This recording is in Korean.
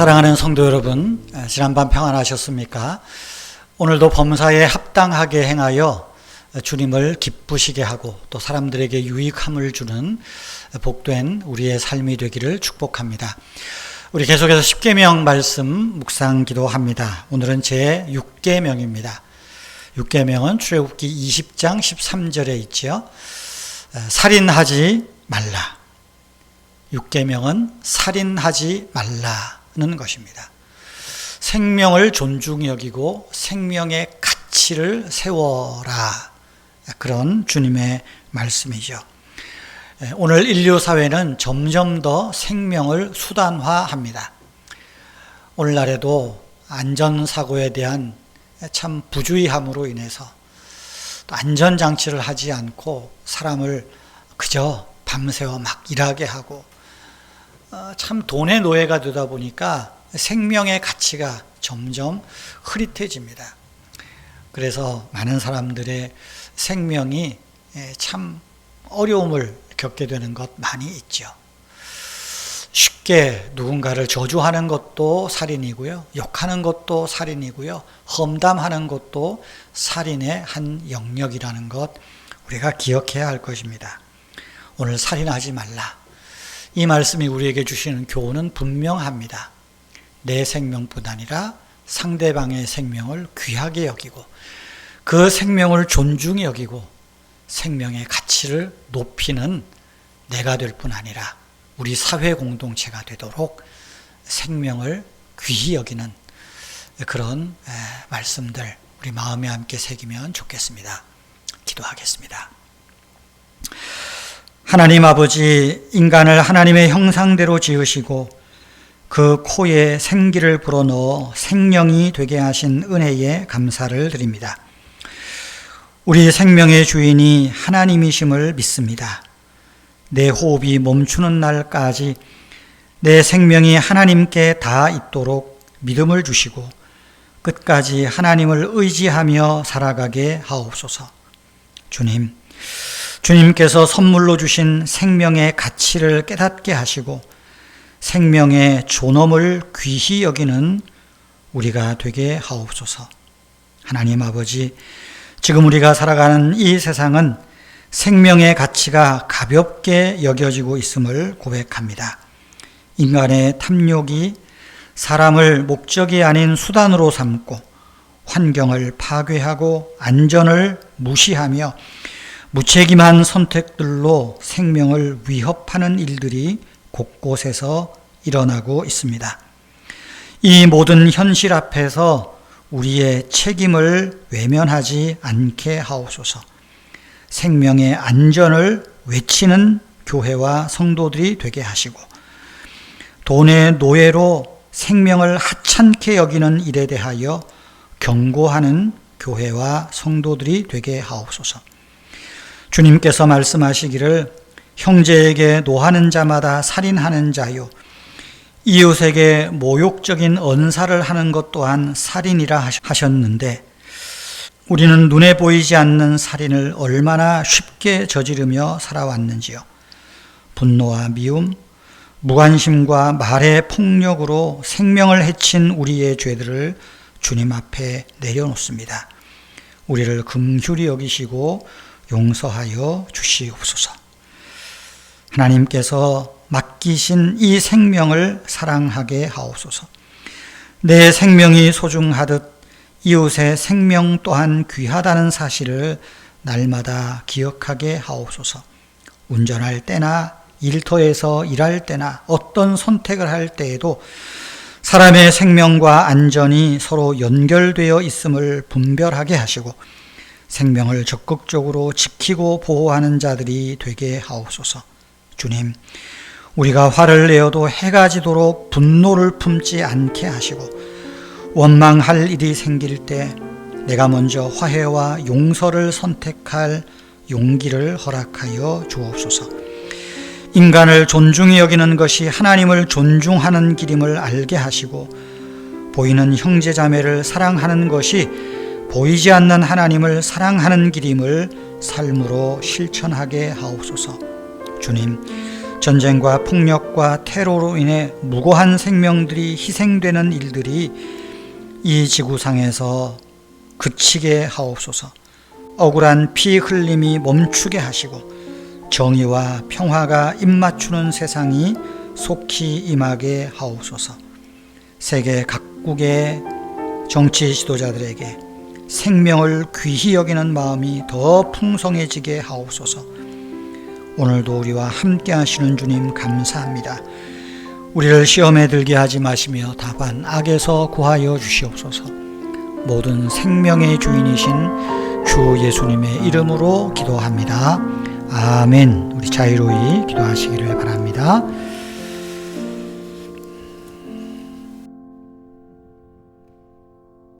사랑하는 성도 여러분, 지난밤 평안하셨습니까? 오늘도 범사에 합당하게 행하여 주님을 기쁘시게 하고 또 사람들에게 유익함을 주는 복된 우리의 삶이 되기를 축복합니다. 우리 계속해서 10계명 말씀 묵상 기도합니다. 오늘은 제 6계명입니다. 6계명은 출애굽기 20장 13절에 있지요. 살인하지 말라. 6계명은 살인하지 말라 는 것입니다. 생명을 존중히 여기고 생명의 가치를 세워라. 그런 주님의 말씀이죠. 오늘 인류 사회는 점점 더 생명을 수단화합니다. 오늘날에도 안전사고에 대한 참 부주의함으로 인해서 안전장치를 하지 않고 사람을 그저 밤새워 막 일하게 하고 어, 참 돈의 노예가 되다 보니까 생명의 가치가 점점 흐릿해집니다. 그래서 많은 사람들의 생명이 참 어려움을 겪게 되는 것 많이 있죠. 쉽게 누군가를 저주하는 것도 살인이고요. 욕하는 것도 살인이고요. 험담하는 것도 살인의 한 영역이라는 것 우리가 기억해야 할 것입니다. 오늘 살인하지 말라. 이 말씀이 우리에게 주시는 교훈은 분명합니다. 내 생명뿐 아니라 상대방의 생명을 귀하게 여기고 그 생명을 존중히 여기고 생명의 가치를 높이는 내가 될 뿐 아니라 우리 사회 공동체가 되도록 생명을 귀히 여기는 그런 말씀들 우리 마음에 함께 새기면 좋겠습니다. 기도하겠습니다. 하나님 아버지 인간을 하나님의 형상대로 지으시고 그 코에 생기를 불어넣어 생명이 되게 하신 은혜에 감사를 드립니다. 우리 생명의 주인이 하나님이심을 믿습니다. 내 호흡이 멈추는 날까지 내 생명이 하나님께 다 있도록 믿음을 주시고 끝까지 하나님을 의지하며 살아가게 하옵소서. 주님, 주님께서 선물로 주신 생명의 가치를 깨닫게 하시고 생명의 존엄을 귀히 여기는 우리가 되게 하옵소서. 하나님 아버지, 지금 우리가 살아가는 이 세상은 생명의 가치가 가볍게 여겨지고 있음을 고백합니다. 인간의 탐욕이 사람을 목적이 아닌 수단으로 삼고 환경을 파괴하고 안전을 무시하며 무책임한 선택들로 생명을 위협하는 일들이 곳곳에서 일어나고 있습니다. 이 모든 현실 앞에서 우리의 책임을 외면하지 않게 하옵소서. 생명의 안전을 외치는 교회와 성도들이 되게 하시고 돈의 노예로 생명을 하찮게 여기는 일에 대하여 경고하는 교회와 성도들이 되게 하옵소서. 주님께서 말씀하시기를 형제에게 노하는 자마다 살인하는 자요. 이웃에게 모욕적인 언사를 하는 것 또한 살인이라 하셨는데 우리는 눈에 보이지 않는 살인을 얼마나 쉽게 저지르며 살아왔는지요. 분노와 미움, 무관심과 말의 폭력으로 생명을 해친 우리의 죄들을 주님 앞에 내려놓습니다. 우리를 긍휼히 여기시고 용서하여 주시옵소서. 하나님께서 맡기신 이 생명을 사랑하게 하옵소서. 내 생명이 소중하듯 이웃의 생명 또한 귀하다는 사실을 날마다 기억하게 하옵소서. 운전할 때나 일터에서 일할 때나 어떤 선택을 할 때에도 사람의 생명과 안전이 서로 연결되어 있음을 분별하게 하시고 생명을 적극적으로 지키고 보호하는 자들이 되게 하옵소서. 주님, 우리가 화를 내어도 해가 지도록 분노를 품지 않게 하시고 원망할 일이 생길 때 내가 먼저 화해와 용서를 선택할 용기를 허락하여 주옵소서. 인간을 존중히 여기는 것이 하나님을 존중하는 길임을 알게 하시고 보이는 형제 자매를 사랑하는 것이 보이지 않는 하나님을 사랑하는 길임을 삶으로 실천하게 하옵소서. 주님, 전쟁과 폭력과 테러로 인해 무고한 생명들이 희생되는 일들이 이 지구상에서 그치게 하옵소서. 억울한 피 흘림이 멈추게 하시고 정의와 평화가 입맞추는 세상이 속히 임하게 하옵소서. 세계 각국의 정치 지도자들에게 생명을 귀히 여기는 마음이 더 풍성해지게 하옵소서. 오늘도 우리와 함께 하시는 주님 감사합니다. 우리를 시험에 들게 하지 마시며 다만 악에서 구하여 주시옵소서. 모든 생명의 주인이신 주 예수님의 이름으로 기도합니다. 아멘. 우리 자유로이 기도하시기를 바랍니다.